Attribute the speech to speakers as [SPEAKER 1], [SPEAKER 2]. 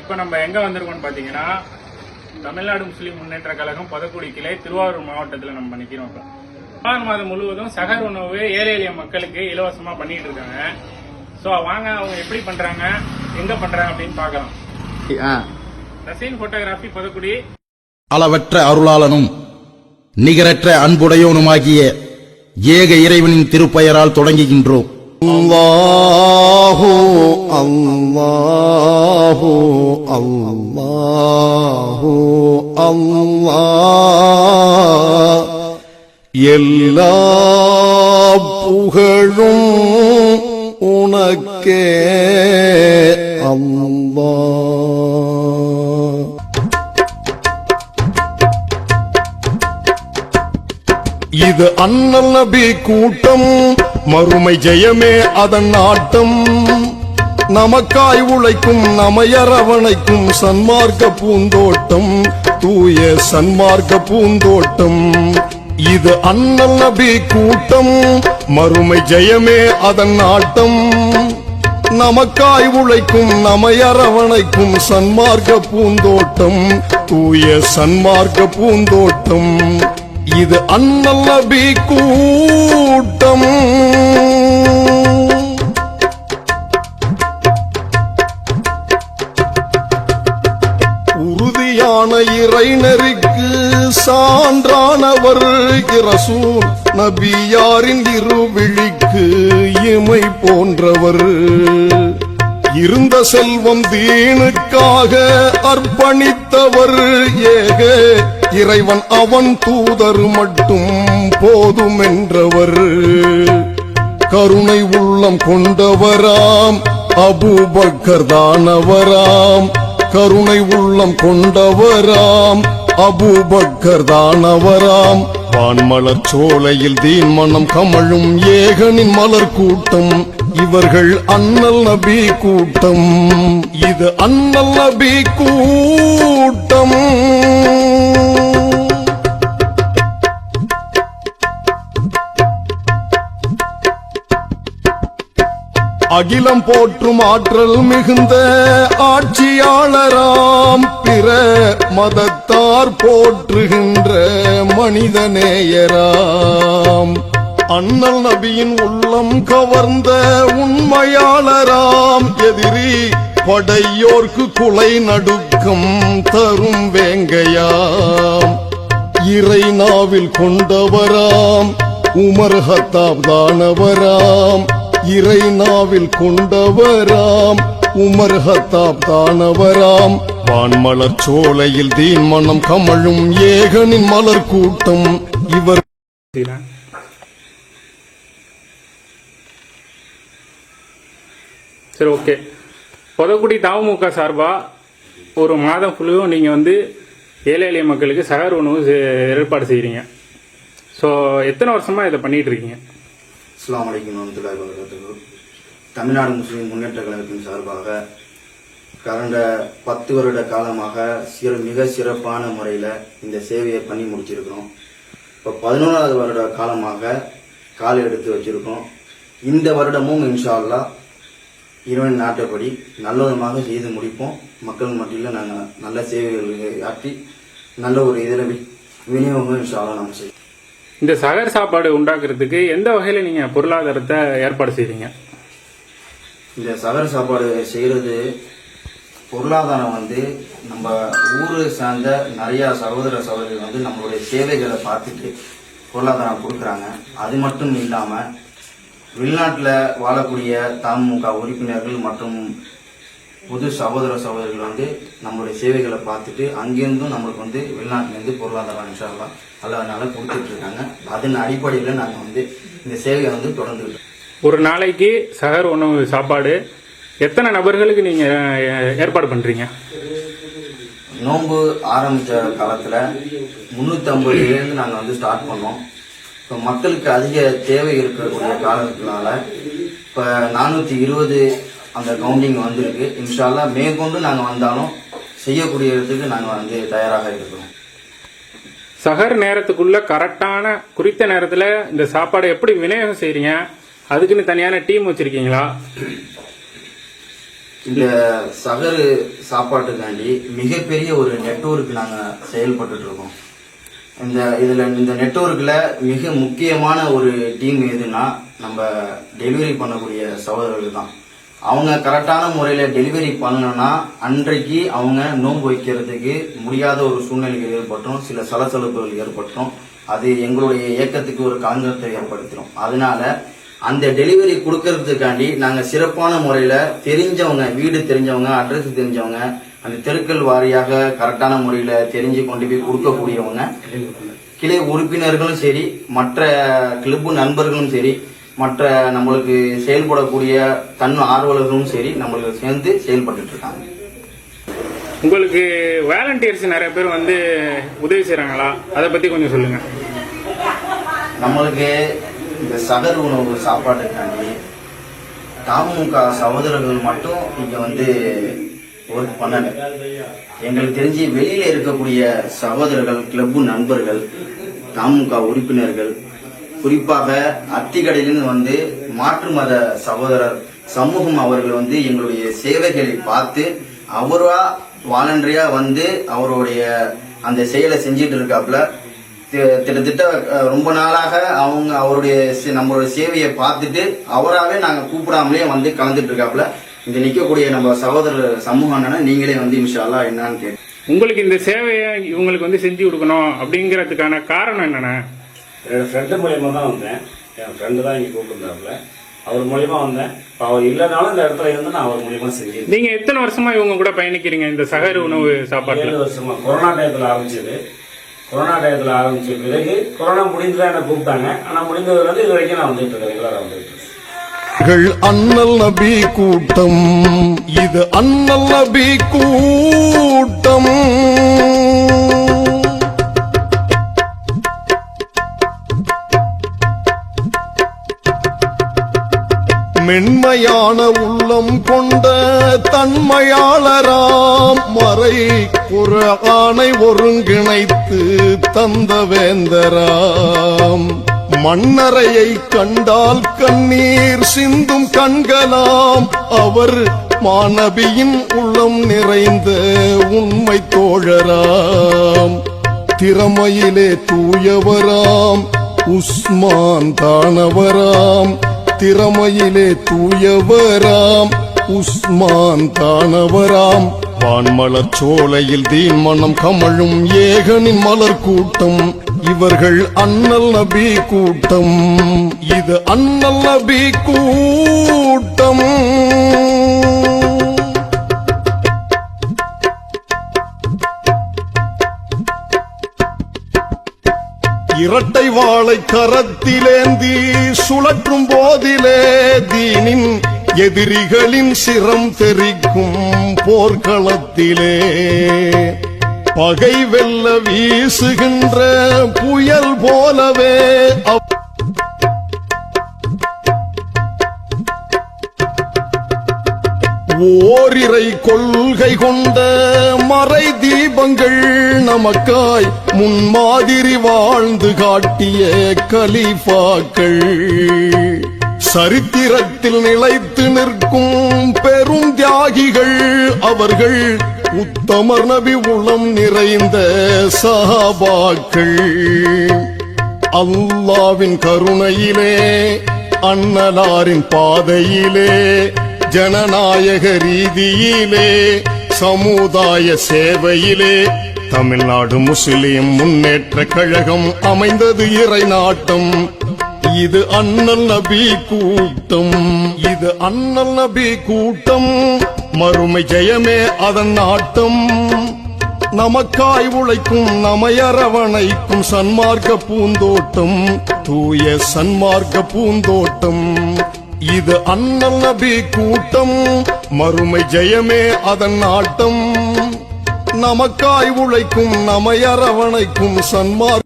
[SPEAKER 1] இப்போ நம்ம எங்க வந்திருக்கோம்னு பாத்தீங்கன்னா தமிழ்நாடு முஸ்லீம் முன்னேற்ற கழகம் பதக்குடி கிளை திருவாரூர் மாவட்டத்தில் நம்ம நிக்கிறோம் இப்போ. ரமலான் மாதம் முழுவதும் சகர் உணவு ஏழை எளிய மக்களுக்கு இலவசமா பண்ணிட்டு இருக்காங்க. ஸோ வாங்க அவங்க எப்படி பண்றாங்க எங்க பண்றாங்க அப்படின்னு பார்க்கலாம். ரசீன் போட்டோகிராஃபி பதக்குடி.
[SPEAKER 2] அளவற்ற அருளாளனும் நிகரற்ற அன்புடையோனுமாகிய ஏக இறைவனின் திருப்பெயரால் தொடங்குகின்றோம்.
[SPEAKER 3] அல்லாஹு. الله الله الله எல்லா புகழும் உனக்கே அல்லாஹ் இது அண்ணல் நபி கூட்டம் மறுமை ஜெயமே அதன் ஆட்டம் நமக்காய் உழைக்கும் நமையரவணைக்கும் சன்மார்க்க பூந்தோட்டம் தூய சன்மார்க்க பூந்தோட்டம். இது அண்ணல் நபி கூட்டம் மறுமை ஜெயமே அதன் ஆட்டம். நமக்காய் உழைக்கும் நமையரவணைக்கும் சன்மார்க்க பூந்தோட்டம் தூய சன்மார்க்க பூந்தோட்டம். இது அண்ணல் நபி கூட்டம். இறைநருக்கு சான்றானவர் இரசூல் நபியாரின் இருவிழிக்கு இமை போன்றவர். இருந்த செல்வம் தீனுக்காக அர்ப்பணித்தவர் ஏக இறைவன் அவன் தூதர் மட்டும் போதுமென்றவர். கருணை உள்ளம் கொண்டவராம் அபூபக்கர் தானவராம் கருணை உள்ளம் கொண்டவராம். அபூபக்கர் தானவராம். வான்மலர் சோலையில் தீன் மனம் கமழும் ஏகனின் மலர் கூட்டம். இவர்கள் அண்ணல் நபி கூட்டம். இது அண்ணல் நபி கூட்டம். அகிலம் போற்றும் ஆற்றல் மிகுந்த ஆட்சியாளராம் பிற மதத்தார் போற்றுகின்ற மனிதநேயராம். அண்ணல் நபியின் உள்ளம் கவர்ந்த உண்மையாளராம். எதிரி படையோர்க்கு குலை நடுக்கம் தரும் வேங்கையாம். இறை நாவில் கொண்டவராம் உமர் ஹத்தாப் தானவராம். இறை நாவில் கொண்டவராம் உமர் ஹத்தாப் தானவராம். வான்மலர் சோலையில் தீன் மனம் கமழும் ஏகனின் மலர் கூட்டம். இவர்
[SPEAKER 1] சரி ஓகே. பொதக்குடி தாமுக சார்பா ஒரு மாதம் ஃபுல்லும் நீங்கள் வந்து ஏழை எளிய மக்களுக்கு சகர் உணவு ஏற்பாடு செய்கிறீங்க ஸோ எத்தனை வருஷமாக இதை பண்ணிகிட்ருக்கீங்க இருக்கீங்க?
[SPEAKER 4] அஸ்லாம் வலைக்கம் வரமத்துல்லாஹி வரகாத்துஹு தமிழ்நாடு முஸ்லீம் முன்னேற்ற கழகத்தின் சார்பாக கடந்த பத்து வருட காலமாக சிற மிக சிறப்பான முறையில் இந்த சேவையை பண்ணி முடிச்சிருக்கிறோம். இப்போ பதினோராவது வருட காலமாக கால் எடுத்து வச்சுருக்கோம். இந்த வருடமும் இன்ஷால்லா இருவன் இறைவன் நாட்டப்படி நல்லவிதமாக செய்து முடிப்போம். மக்கள் மத்தியில் நாங்கள் நல்ல சேவைகளை ஆற்றி நல்ல ஒரு இதில் விநியோகம் இன்ஷா நம்ம செய்வோம்.
[SPEAKER 1] இந்த சகர் சாப்பாடு உண்டாக்குறதுக்கு எந்த வகையில் நீங்கள் பொருளாதாரத்தை ஏற்பாடு செய்கிறீங்க
[SPEAKER 4] இந்த சகர் சாப்பாடு செய்யறது பொருளாதாரம் வந்து நம்ம ஊரை சார்ந்த நிறைய சகோதர சகோதரிகள் வந்து நம்மளுடைய சேவைகளை பார்த்துட்டு பொருளாதாரம் கொடுக்குறாங்க. அது மட்டும் இல்லாம வெளிநாட்டில் வாழக்கூடிய தமுக உறுப்பினர்கள் மற்றும் புது சகோதர சகோதரிகள் வந்து நம்மளுடைய சேவைகளை பார்த்துட்டு அங்கிருந்தும் நம்மளுக்கு வந்து வெளிநாட்டிலேருந்து பொருளாதாரம் இன்ஷால்லா அதனால கொடுத்துட்டு இருக்காங்க அதன் அடிப்படையில் நாங்கள் வந்து இந்த சேவையை வந்து தொடர்ந்துட்டு இருக்கோம்.
[SPEAKER 1] ஒரு நாளைக்கு சகர் உணவு சாப்பாடு எத்தனை நபர்களுக்கு நீங்கள் ஏற்பாடு பண்ணுறீங்க
[SPEAKER 4] நோன்பு ஆரம்பிச்ச காலத்துல முன்னூத்தி ஐம்பதுலேருந்து நாங்க வந்து ஸ்டார்ட் பண்ணோம். இப்போ மக்களுக்கு அதிக தேவை இருக்கக்கூடிய காலத்தினால இப்போ நானூத்தி இருபது அந்த கவுண்டிங் வந்திருக்கு. இன்ஷால்லா மேற்கொண்டு நாங்க வந்தாலும் செய்யக்கூடியதுக்கு நாங்க வந்து தயாராக இருக்கிறோம்.
[SPEAKER 1] சகர் நேரத்துக்குள்ள கரெக்டான குறித்த நேரத்தில் இந்த சாப்பாடை எப்படி விநியோகம் செய்கிறீங்க அதுக்குன்னு தனியான டீம் வச்சுருக்கீங்களா?
[SPEAKER 4] இந்த சகரு சாப்பாட்டுக்காண்டி மிகப்பெரிய ஒரு நெட்வொர்க் நாங்க செயல்பட்டு இருக்கோம் இந்த இதுல இந்த நெட்வொர்க்ல மிக முக்கியமான ஒரு டீம் எதுன்னா நம்ம டெலிவரி பண்ணக்கூடிய சகோதரர்கள் தான். அவங்க கரெக்டான முறையில டெலிவரி பண்ணணும்னா அன்றைக்கு அவங்க நோன்பு வைக்கிறதுக்கு முடியாத ஒரு சூழ்நிலைகள் ஏற்பட்டும். சில சலசலப்புகள் ஏற்பட்டும். அது எங்களுடைய இயக்கத்துக்கு ஒரு களங்கத்தை ஏற்படுத்திடும். அதனால அந்த டெலிவரி கொடுக்கறதுக்காண்டி நாங்க சிறப்பான முறையில தெரிஞ்சவங்க வீடு தெரிஞ்சவங்க அட்ரஸ் தெரிஞ்சவங்க அந்த தெருக்கள் வாரியாக கரெக்டான முறையில தெரிஞ்சு கொண்டு போய் கொடுக்கக்கூடியவங்க. கிளை உறுப்பினர்களும் சரி மற்ற கிளப்பு நண்பர்களும் சரி மற்ற நம்மளுக்கு செயல்படக்கூடிய தன் ஆர்வலர்களும் சரி நம்மளுக்கு சேர்ந்து செயல்பட்டு இருக்காங்க.
[SPEAKER 1] உங்களுக்கு வாலண்டியர்ஸ் நிறைய பேர் வந்து உதவி செய்றாங்களா? அதை பத்தி கொஞ்சம் சொல்லுங்க.
[SPEAKER 4] நம்மளுக்கு இந்த சகர் உணவு சாப்பாட்டுக்காண்டி தமுக சகோதரர்கள் மட்டும் இங்க வந்து ஒர்க் பண்ணல. எங்களுக்கு தெரிஞ்சு வெளியில இருக்கக்கூடிய சகோதரர்கள் கிளப்பு நண்பர்கள் தமுக உறுப்பினர்கள் குறிப்பாக அத்திக்கடையிலிருந்து வந்து மாற்று மத சகோதரர் சமூகம் அவர்கள் வந்து எங்களுடைய சேவைகளை பார்த்து அவரா வாலண்டரியா வந்து அவருடைய அந்த செயலை செஞ்சிட்டு இருக்காப்புல. கிட்டத்தட்ட ரொம்ப நாளாக அவங்க அவருடைய சே- நம்மளுடைய சேவையை பார்த்துட்டு அவராகவே நாங்கள் கூப்பிடாமலே வந்து கலந்துட்டு இருக்காப்புல. இங்க நிற்கக்கூடிய நம்ம சகோதரர் சமூகம் அண்ணனை நீங்களே வந்து இன்ஷால்லா என்னன்னு கேட்டு.
[SPEAKER 1] உங்களுக்கு இந்த சேவையை இவங்களுக்கு வந்து செஞ்சு கொடுக்கணும் அப்படிங்கிறதுக்கான காரணம் என்னென்ன?
[SPEAKER 5] என் ஃப்ரெண்டு மூலியமா தான் வந்தேன். என் ஃப்ரெண்டு தான் இங்கே கூப்பிட்டுருந்தாப்புல. அவர் மூலியமா வந்தேன். இப்போ அவர் இல்லைனாலும் இந்த இடத்துல இருந்து நான் அவர் மூலியமா செஞ்சேன்
[SPEAKER 1] நீங்க எத்தனை வருஷமா இவங்க கூட பயணிக்கிறீங்க? இந்த சகர் உணவு சாப்பாட்டுல.
[SPEAKER 5] ஏழு வருஷமா. கொரோனா டயத்தில் ஆரம்பிச்சது. கொரோனா டயத்தில் ஆரம்பிச்ச பிறகு கொரோனா முடிஞ்சுதான் என்ன கூப்பிட்டாங்க. ஆனால் முடிஞ்சதுல இருந்து இது வரைக்கும் நான் வந்துட்டு இருக்கேன். ரெகுலராக வந்துட்டு இருக்கேன்.
[SPEAKER 3] அண்ணல் நபி கூட்டம். இது அண்ணல் நபி கூட்டம். மென்மையான உள்ளம் கொண்ட தன்மையாளராம் மறை குரானை ஒருங்கிணைத்து தந்த வேந்தராம். மண்ணறையை கண்டால் கண்ணீர் சிந்தும் கண்களாம். அவர் மாணவியின் உள்ளம் நிறைந்த உண்மை தோழராம். திறமையிலே தூயவராம் உஸ்மான் தானவராம். திறமையிலே தூயவராம். உஸ்மான் தானவராம். வான்மலர் சோலையில் தீன் மனம் கமழும் ஏகனின் மலர் கூட்டம். இவர்கள் அண்ணல் நபி கூட்டம். இது அண்ணல் நபி கூட்டம். இரட்டை வாழை கரத்திலேந்தி சுழற்றும் போதிலே தீனின் எதிரிகளின் சிரம் தெரிக்கும் போர்க்களத்திலே. பகை வெல்ல வீசுகின்ற புயல் போலவே அவ் ஓரிரை கொள்கை கொண்ட மறை தீபங்கள் நமக்காய் முன்மாதிரி வாழ்ந்து காட்டிய கலிஃபாக்கள். சரித்திரத்தில் நிலைத்து நிற்கும் பெரும் தியாகிகள் அவர்கள் உத்தமர் நபி உளம் நிறைந்த சஹாபாக்கள். அல்லாவின் கருணையிலே அண்ணலாரின் பாதையிலே ஜனநாயக ரீதியிலே சமுதாய சேவையிலே தமிழ்நாடு முஸ்லிம் முன்னேற்ற கழகம் அமைந்தது இறை நாட்டம் இது அண்ணல் நபி கூட்டம். இது அண்ணல் நபி கூட்டம். மறுமை ஜெயமே அதன் நாட்டம். நமக்காய் உழைக்கும் நமையரவணைக்கும் சன்மார்க்க பூந்தோட்டம். தூய சன்மார்க்க பூந்தோட்டம். இது அண்ணல் நபி கூட்டம். மறுமை ஜெயமே அதன் ஆட்டம். நமக்காய் உழைக்கும் நமையரவணைக்கும் சன்மார்